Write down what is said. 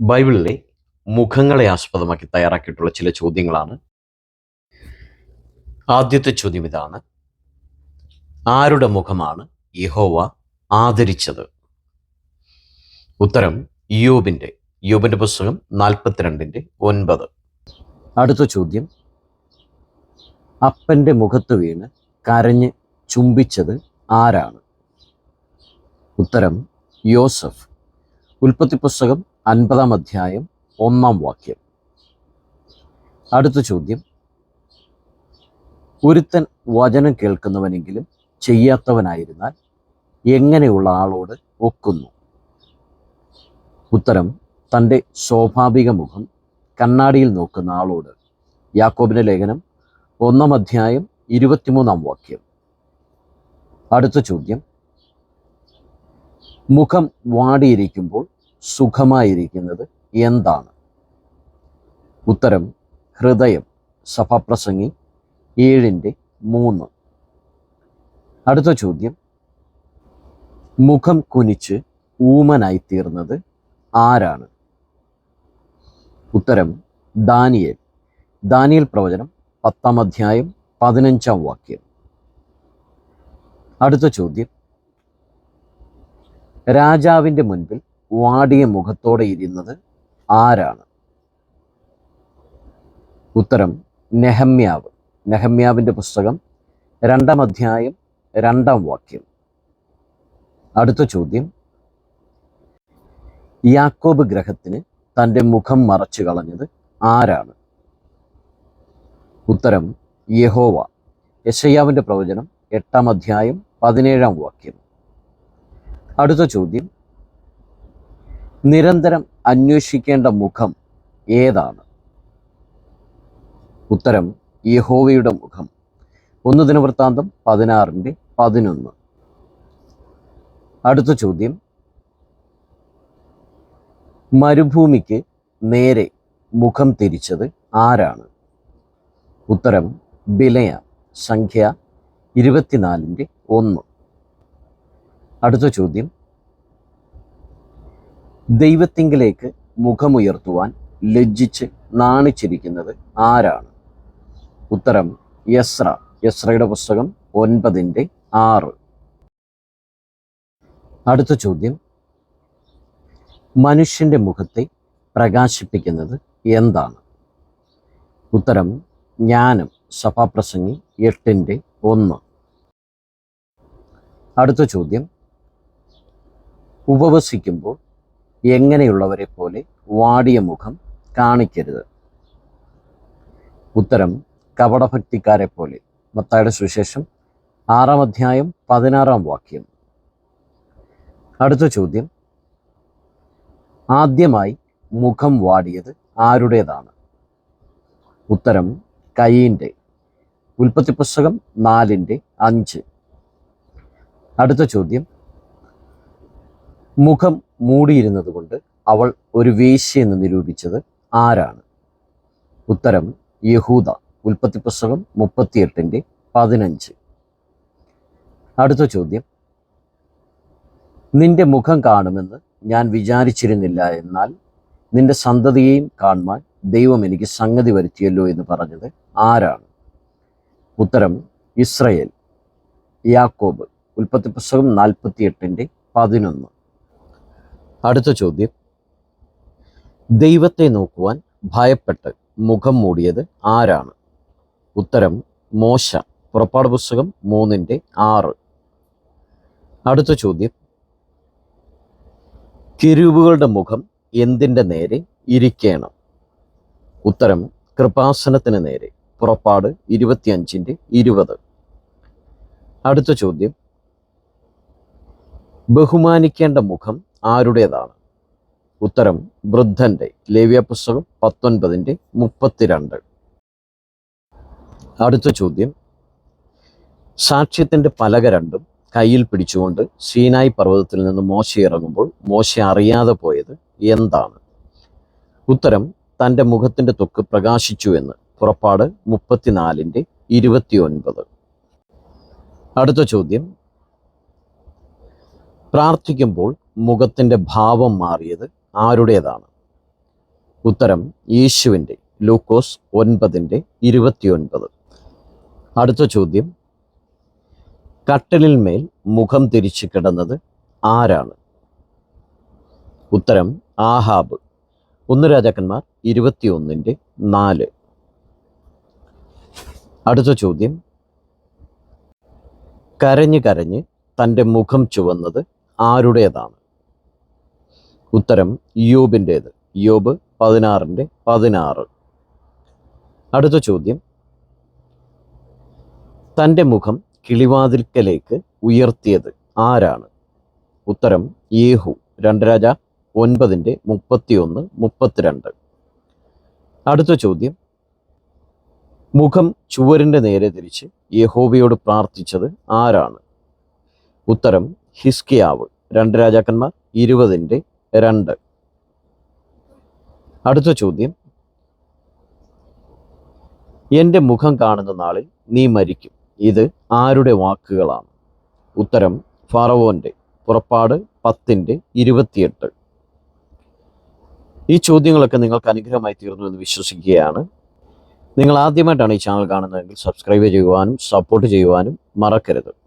ബൈബിളിലെ മുഖങ്ങളെ ആസ്പദമാക്കി തയ്യാറാക്കിയിട്ടുള്ള ചില ചോദ്യങ്ങളാണ്. ആദ്യത്തെ ചോദ്യം ഇതാണ്. ആരുടെ മുഖമാണ് യഹോവ ആദരിച്ചത്? ഉത്തരം യോബിന്റെ യോബിന്റെ പുസ്തകം നാൽപ്പത്തിരണ്ടിന്റെ ഒൻപത്. അടുത്ത ചോദ്യം അപ്പന്റെ മുഖത്ത് വീണ് കരഞ്ഞ് ചുംബിച്ചത് ആരാണ്? ഉത്തരം യോസഫ്. ഉൽപ്പത്തി പുസ്തകം അൻപതാം അധ്യായം ഒന്നാം വാക്യം. അടുത്ത ചോദ്യം. ഒരുത്തൻ വചനം കേൾക്കുന്നവനെങ്കിലും ചെയ്യാത്തവനായിരുന്നാൽ എങ്ങനെയുള്ള ആളോട് ഒക്കുന്നു? ഉത്തരം തന്റെ സ്വാഭാവിക മുഖം കണ്ണാടിയിൽ നോക്കുന്ന ആളോട്. യാക്കോബിന്റെ ലേഖനം ഒന്നാം അധ്യായം ഇരുപത്തിമൂന്നാം വാക്യം. അടുത്ത ചോദ്യം. മുഖം വാടിയിരിക്കുമ്പോൾ സുഖമായിരിക്കുന്നത് എന്താണ്? ഉത്തരം ഹൃദയം സഭാപ്രസംഗി ഏഴിന്റെ മൂന്ന്. അടുത്ത ചോദ്യം. മുഖം കുനിച്ച് ഊമനായി തീർന്നത് ആരാണ്? ഉത്തരം ദാനിയേൽ. ദാനിയേൽ പ്രവചനം പത്താം അധ്യായം പതിനഞ്ചാം വാക്യം. അടുത്ത ചോദ്യം. രാജാവിന്റെ മുൻപിൽ വാടിയ മുഖത്തോടെ ഇരുന്നത് ആരാണ്? ഉത്തരം നെഹമ്യാവ്. നെഹമ്യാവിന്റെ പുസ്തകം രണ്ടാം അധ്യായം രണ്ടാം വാക്യം. അടുത്ത ചോദ്യം. യാക്കോബ് ഗ്രഹത്തിന് തന്റെ മുഖം മറച്ചു കളഞ്ഞത് ആരാണ്? ഉത്തരം യഹോവ. യശയ്യാവിന്റെ പ്രവചനം എട്ടാം അധ്യായം പതിനേഴാം വാക്യം. അടുത്ത ചോദ്യം. നിരന്തരം അന്വേഷിക്കേണ്ട മുഖം ഏതാണ്? ഉത്തരം യഹോവയുടെ മുഖം. ഒന്ന് ദിനവൃത്താന്തം പതിനാറിന്റെ പതിനൊന്ന്. അടുത്ത ചോദ്യം. മരുഭൂമിക്ക് നേരെ മുഖം തിരിച്ചത് ആരാണ്? ഉത്തരം ബിലയ സംഖ്യ ഇരുപത്തിനാലിന്റെ ഒന്ന്. അടുത്ത ചോദ്യം. ദൈവത്തിങ്കിലേക്ക് മുഖമുയർത്തുവാൻ ലജ്ജിച്ച് നാണിച്ചിരിക്കുന്നത് ആരാണ്? ഉത്തരം യസ്ര യസ്രയുടെ പുസ്തകം ഒൻപതിന്റെ ആറ്. അടുത്ത ചോദ്യം. മനുഷ്യന്റെ മുഖത്തെ പ്രകാശിപ്പിക്കുന്നത് എന്താണ്? ഉത്തരം ജ്ഞാനം. സഭാപ്രസംഗി എട്ടിന്റെ ഒന്ന്. അടുത്ത ചോദ്യം. ഉപവസിക്കുമ്പോൾ എങ്ങനെയുള്ളവരെ പോലെ വാടിയ മുഖം കാണിക്കരുത്. ഉത്തരം കപടഭക്തിക്കാരെ പോലെ. മത്തായുടെ സുവിശേഷം ആറാം അധ്യായം പതിനാറാം വാക്യം. അടുത്ത ചോദ്യം ആദ്യമായി മുഖം വാടിയത് ആരുടേതാണ്? ഉത്തരം കയ്യിന്റെ ഉൽപ്പത്തി പുസ്തകം നാലിന്റെ അഞ്ച്. അടുത്ത ചോദ്യം മുഖം മൂടിയിരുന്നത് കൊണ്ട് അവൾ ഒരു വേശ്യെന്ന് നിരൂപിച്ചത് ആരാണ്? ഉത്തരം യഹൂദ ഉൽപ്പത്തി പുസ്തകം മുപ്പത്തിയെട്ടിന്റെ പതിനഞ്ച്. അടുത്ത ചോദ്യം. നിന്റെ മുഖം കാണുമെന്ന് ഞാൻ വിചാരിച്ചിരുന്നില്ല എന്നാൽ നിന്റെ സന്തതിയെയും കാണുവാൻ ദൈവം എനിക്ക് സംഗതി വരുത്തിയല്ലോ എന്ന് പറഞ്ഞത് ആരാണ്? ഉത്തരം ഇസ്രയേൽ. യാക്കോബ് ഉൽപ്പത്തി പുസ്തകം നാൽപ്പത്തിയെട്ടിന്റെ പതിനൊന്ന്. അടുത്ത ചോദ്യം. ദൈവത്തെ നോക്കുവാൻ ഭയപ്പെട്ട് മുഖം മൂടിയത് ആരാണ്? ഉത്തരം മോശ. പുറപ്പാട് പുസ്തകം മൂന്നിന്റെ ആറ്. അടുത്ത ചോദ്യം. കിരുവുകളുടെ മുഖം എന്തിന്റെ നേരെ ഇരിക്കണം? ഉത്തരം കൃപാസനത്തിന് നേരെ. പുറപ്പാട് ഇരുപത്തിയഞ്ചിന്റെ ഇരുപത്. അടുത്ത ചോദ്യം. ബഹുമാനിക്കേണ്ട മുഖം ആരുടേതാണ്? ഉത്തരം വൃദ്ധന്റെ ലേവ്യ പുസ്തകം പത്തൊൻപതിന്റെ മുപ്പത്തിരണ്ട്. അടുത്ത ചോദ്യം. സാക്ഷ്യത്തിന്റെ പലക രണ്ടും കയ്യിൽ പിടിച്ചുകൊണ്ട് സീനായി പർവതത്തിൽ നിന്ന് മോശ ഇറങ്ങുമ്പോൾ മോശ അറിയാതെ പോയത് എന്താണ്? ഉത്തരം തന്റെ മുഖത്തിന്റെ തൊക്ക് പ്രകാശിച്ചു എന്ന്. പുറപ്പാട് മുപ്പത്തിനാലിന്റെ ഇരുപത്തിയൊൻപത്. അടുത്ത ചോദ്യം. പ്രാർത്ഥിക്കുമ്പോൾ മുഖത്തിന്റെ ഭാവം മാറിയത് ആരുടേതാണ്? ഉത്തരം യേശുവിന്റെ ലൂക്കോസ് ഒൻപതിന്റെ ഇരുപത്തിയൊൻപത്. അടുത്ത ചോദ്യം കട്ടലിൽ മേൽ മുഖം തിരിച്ചു കിടന്നത് ആരാണ്? ഉത്തരം ആഹാബ്. ഒന്ന് രാജാക്കന്മാർ ഇരുപത്തിയൊന്നിന്റെ നാല്. അടുത്ത ചോദ്യം കരഞ്ഞ് കരഞ്ഞ് തന്റെ മുഖം ചുവന്നത് ആരുടേതാണ്? ഉത്തരം യോബിന്റേത്. യോബ് പതിനാറിന്റെ പതിനാറ്. അടുത്ത ചോദ്യം. തന്റെ മുഖം കിളിവാതിൽക്കലേക്ക് ഉയർത്തിയത് ആരാണ്? ഉത്തരം യേഹു. രണ്ട് രാജ ഒൻപതിന്റെ മുപ്പത്തിയൊന്ന് മുപ്പത്തിരണ്ട്. അടുത്ത ചോദ്യം. മുഖം ചുവരിന്റെ നേരെ തിരിച്ച് യഹോവയോട് പ്രാർത്ഥിച്ചത് ആരാണ്? ഉത്തരം ഹിസ്കിയാവ്. രണ്ട് രാജാക്കന്മാർ ഇരുപതിന്റെ രണ്ട്. അടുത്ത ചോദ്യം. എന്റെ മുഖം കാണുന്ന നാളിൽ നീ മരിക്കും. ഇത് ആരുടെ വാക്കുകളാണ്? ഉത്തരം ഫറവോന്റെ പുറപ്പാട് പത്തിന്റെ ഇരുപത്തിയെട്ട്. ഈ ചോദ്യങ്ങളൊക്കെ നിങ്ങൾക്ക് അനുഗ്രഹമായി തീർന്നു എന്ന് വിശ്വസിക്കുകയാണ്. നിങ്ങൾ ആദ്യമായിട്ടാണ് ഈ ചാനൽ കാണുന്നതെങ്കിൽ സബ്സ്ക്രൈബ് ചെയ്യുവാനും സപ്പോർട്ട് ചെയ്യുവാനും മറക്കരുത്.